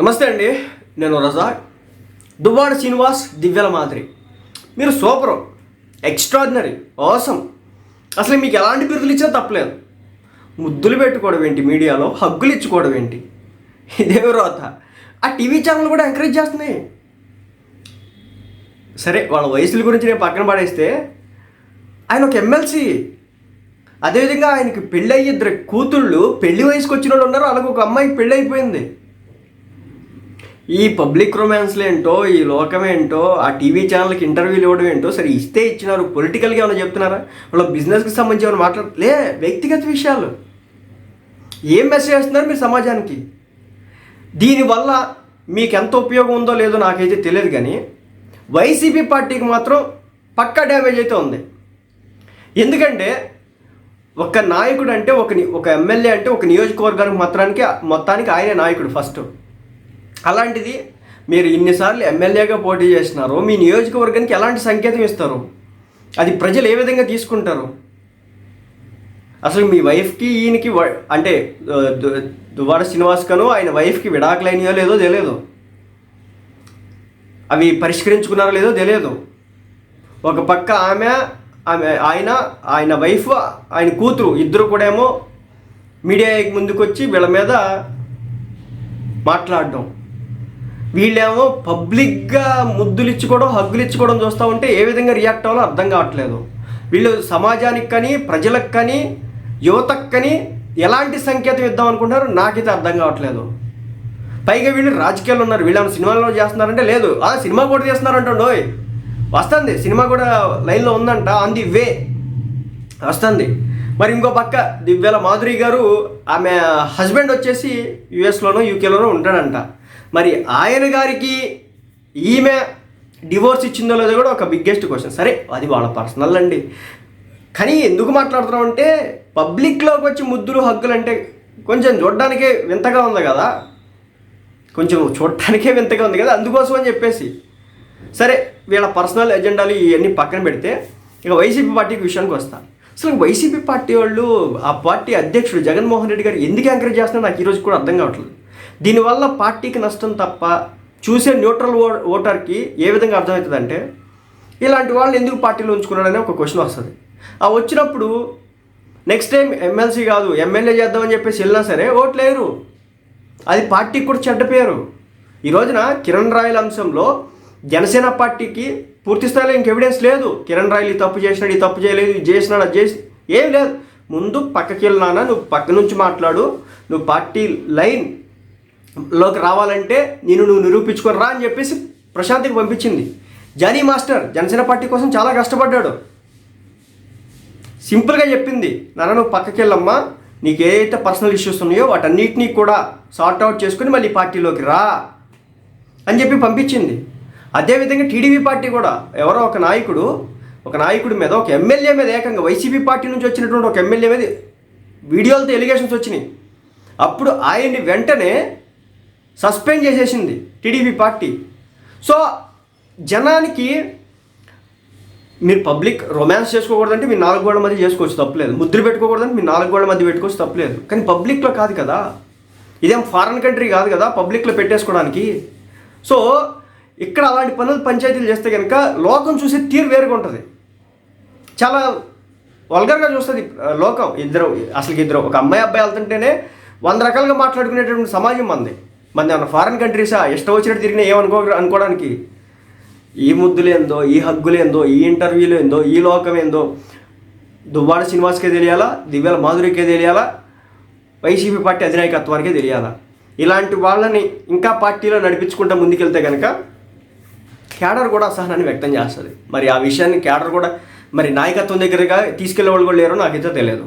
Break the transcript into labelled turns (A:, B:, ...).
A: నమస్తే అండి నేను రజా. దువ్వాడ శ్రీనివాస్ దివ్యల మాదిరి. మీరు సూపర్ ఎక్స్ట్రాడినరీ అవసరం అసలు మీకు ఎలాంటి బిరుదులు ఇచ్చినా తప్పలేదు. ముద్దులు పెట్టుకోవడం ఏంటి మీడియాలో హగ్గులు ఇచ్చుకోవడం ఏంటి? ఇదే రోత ఆ టీవీ ఛానల్ కూడా ఎంకరేజ్ చేస్తున్నాయి. సరే వాళ్ళ వయసుల గురించి నేను పక్కన పడేస్తే ఆయన ఒక ఎమ్మెల్సీ అదేవిధంగా ఆయనకి పెళ్ళి అయ్యి ఇద్దరు కూతుళ్ళు పెళ్ళి వయసుకు వచ్చిన వాళ్ళు ఉన్నారు అలాగే ఒక అమ్మాయి పెళ్ళి అయిపోయింది ఈ పబ్లిక్ రొమాన్స్లు ఏంటో ఈ లోకం ఏంటో ఆ టీవీ ఛానల్కి ఇంటర్వ్యూలు ఇవ్వడం ఏంటో సరే ఇస్తే ఇచ్చినారు. పొలిటికల్గా ఏమైనా చెప్తున్నారా? వాళ్ళ బిజినెస్కి సంబంధించి ఏమైనా మాట్లాడ లే వ్యక్తిగత విషయాలు. ఏం మెసేజ్ చేస్తున్నారు మీరు సమాజానికి? దీనివల్ల మీకు ఎంత ఉపయోగం ఉందో లేదో నాకైతే తెలియదు కానీ వైసీపీ పార్టీకి మాత్రం పక్కా డ్యామేజ్ అయితే ఉంది. ఎందుకంటే ఒక నాయకుడు అంటే ఒక ఒక ఎమ్మెల్యే అంటే ఒక నియోజకవర్గానికి మాత్రానికి మొత్తానికి ఆయనే నాయకుడు ఫస్ట్. అలాంటిది మీరు ఇన్నిసార్లు ఎమ్మెల్యేగా పోటీ చేసినారు మీ నియోజకవర్గానికి ఎలాంటి సంకేతం ఇస్తారు? అది ప్రజలు ఏ విధంగా తీసుకుంటారు? అసలు మీ వైఫ్కి ఈయనకి వ- అంటే దువాడ దు- శ్రీనివాస్ కను ఆయన వైఫ్కి విడాకులైనయో లేదో తెలియదు. అవి పరిష్కరించుకున్నారో లేదో తెలియదు. ఒక పక్క ఆమె ఆమె ఆయన ఆయన వైఫ్ ఆయన కూతురు ఇద్దరు కూడా ఏమో మీడియా ముందుకొచ్చి వీళ్ళ మీద మాట్లాడడం. వీళ్ళేమో పబ్లిక్గా ముద్దులు ఇచ్చుకోవడం హగ్గులు ఇచ్చుకోవడం చూస్తూ ఉంటే ఏ విధంగా రియాక్ట్ అవ్వాలో అర్థం కావట్లేదు. వీళ్ళు సమాజానికి కానీ ప్రజలకు కానీ యువతకు కానీ ఎలాంటి సంకేతం ఇద్దాం అనుకుంటున్నారు నాకైతే అర్థం కావట్లేదు. పైగా వీళ్ళు రాజకీయాల్లో ఉన్నారు. వీళ్ళు ఏమైనా సినిమాలో చేస్తున్నారంటే లేదు. ఆ సినిమా కూడా చేస్తున్నారంటండి ఓయ్ వస్తుంది. సినిమా కూడా లైన్లో ఉందంట. On the way. వస్తుంది. మరి ఇంకో పక్క దివ్యాల మాధురి గారు ఆమె హస్బెండ్ వచ్చేసి యుఎస్లోనో యూకేలోనో ఉంటాడంట. మరి ఆయన గారికి ఈమె డివోర్స్ ఇచ్చిందో లేదో కూడా ఒక బిగ్గెస్ట్ క్వశ్చన్. సరే అది వాళ్ళ పర్సనల్ అండి. కానీ ఎందుకు మాట్లాడుతున్నాం అంటే పబ్లిక్లోకి వచ్చి ముద్దులు హగ్గులు అంటే కొంచెం చూడడానికే వింతగా ఉంది కదా. కొంచెం చూడటానికే వింతగా ఉంది కదా అందుకోసం అని చెప్పేసి. సరే వీళ్ళ పర్సనల్ ఎజెండాలు ఇవన్నీ పక్కన పెడితే ఇక వైసీపీ పార్టీకి విషయానికి వస్తా. అసలు వైసీపీ పార్టీ వాళ్ళు ఆ పార్టీ అధ్యక్షుడు జగన్మోహన్ రెడ్డి గారు ఎందుకు ఎంకరేజ్ చేస్తున్నారో నాకు ఈరోజు కూడా అర్థం కావట్లేదు. దీనివల్ల పార్టీకి నష్టం తప్ప చూసే న్యూట్రల్ ఓ ఓటర్కి ఏ విధంగా అర్థమవుతుందంటే ఇలాంటి వాళ్ళని ఎందుకు పార్టీలో ఉంచుకున్నాడనే ఒక క్వశ్చన్ వస్తుంది. ఆ వచ్చినప్పుడు నెక్స్ట్ టైం ఎమ్మెల్సీ కాదు ఎమ్మెల్యే చేద్దామని చెప్పేసి వెళ్ళినా సరే ఓట్లేరు అది పార్టీకి కూడా చెడ్డ పేరు. ఈ రోజున కిరణ్ రాయల అంశంలో జనసేన పార్టీకి పూర్తి స్థాయిలో ఇంక ఎవిడెన్స్ లేదు. కిరణ్ రాయలు ఈ తప్పు చేసినాడు ఈ తప్పు చేయలేదు ఇది చేసినాడు అది చేసి ఏం లేదు. ముందు పక్కకి వెళ్ళినానా నువ్వు పక్క నుంచి మాట్లాడు. నువ్వు పార్టీ లైన్ లోకి రావాలంటే నేను నువ్వు నిరూపించుకొని రా అని చెప్పేసి ప్రశాంత్కి పంపించింది. జానీ మాస్టర్ జనసేన పార్టీ కోసం చాలా కష్టపడ్డాడు. సింపుల్గా చెప్పింది నాన్న నువ్వు పక్కకి వెళ్ళమ్మా. నీకు ఏదైతే పర్సనల్ ఇష్యూస్ ఉన్నాయో వాటన్నిటినీ కూడా సార్ట్ అవుట్ చేసుకుని మళ్ళీ పార్టీలోకి రా అని చెప్పి పంపించింది. అదేవిధంగా టీడీపీ పార్టీ కూడా ఎవరో ఒక నాయకుడు ఒక నాయకుడి మీద ఒక ఎమ్మెల్యే మీద ఏకంగా వైసీపీ పార్టీ నుంచి వచ్చినటువంటి ఒక ఎమ్మెల్యే మీద వీడియోలతో ఎలిగేషన్స్ వచ్చినాయి. అప్పుడు ఆయన్ని వెంటనే సస్పెండ్ చేసేసింది టీడీపీ పార్టీ. సో జనానికి మీరు పబ్లిక్ రొమాన్స్ చేసుకోకూడదంటే మీరు నాలుగు గోడల మధ్య చేసుకోవచ్చు తప్పలేదు. ముద్ర పెట్టుకోకూడదంటే మీరు నాలుగు గోడల మధ్య పెట్టుకోవచ్చు తప్పలేదు. కానీ పబ్లిక్లో కాదు కదా. ఇదేం ఫారెన్ కంట్రీ కాదు కదా పబ్లిక్లో పెట్టేసుకోవడానికి. సో ఇక్కడ అలాంటి పనులు పంచాయతీలు చేస్తే కనుక లోకం చూసే తీరు వేరుగా ఉంటుంది. చాలా వల్గర్గా చూస్తుంది లోకం. ఇద్దరు అసలు ఇద్దరు ఒక అమ్మాయి అబ్బాయి వెళ్తుంటేనే వంద రకాలుగా మాట్లాడుకునేటటువంటి సమాజం మంది. మన ఏమన్నా ఫారెన్ కంట్రీసా ఇష్టం వచ్చినట్టు తిరిగినా ఏమనుకో అనుకోవడానికి? ఈ ముద్దులేందో ఈ హగ్గులేందో ఈ ఇంటర్వ్యూలు ఏందో ఈ లోకం ఏందో? దువ్వాడ శ్రీనివాస్కే తెలియాలా? దివ్యాల మాధురికే తెలియాలా? వైసీపీ పార్టీ అధినాయకత్వానికే తెలియాలా? ఇలాంటి వాళ్ళని ఇంకా పార్టీలో నడిపించుకుంటూ ముందుకెళ్తే కనుక క్యాడర్ కూడా అసహనాన్ని వ్యక్తం చేస్తుంది. మరి ఆ విషయాన్ని క్యాడర్ కూడా మరి నాయకత్వం దగ్గరగా తీసుకెళ్ళే వాళ్ళు కూడా లేరో నాకైతే తెలియదు.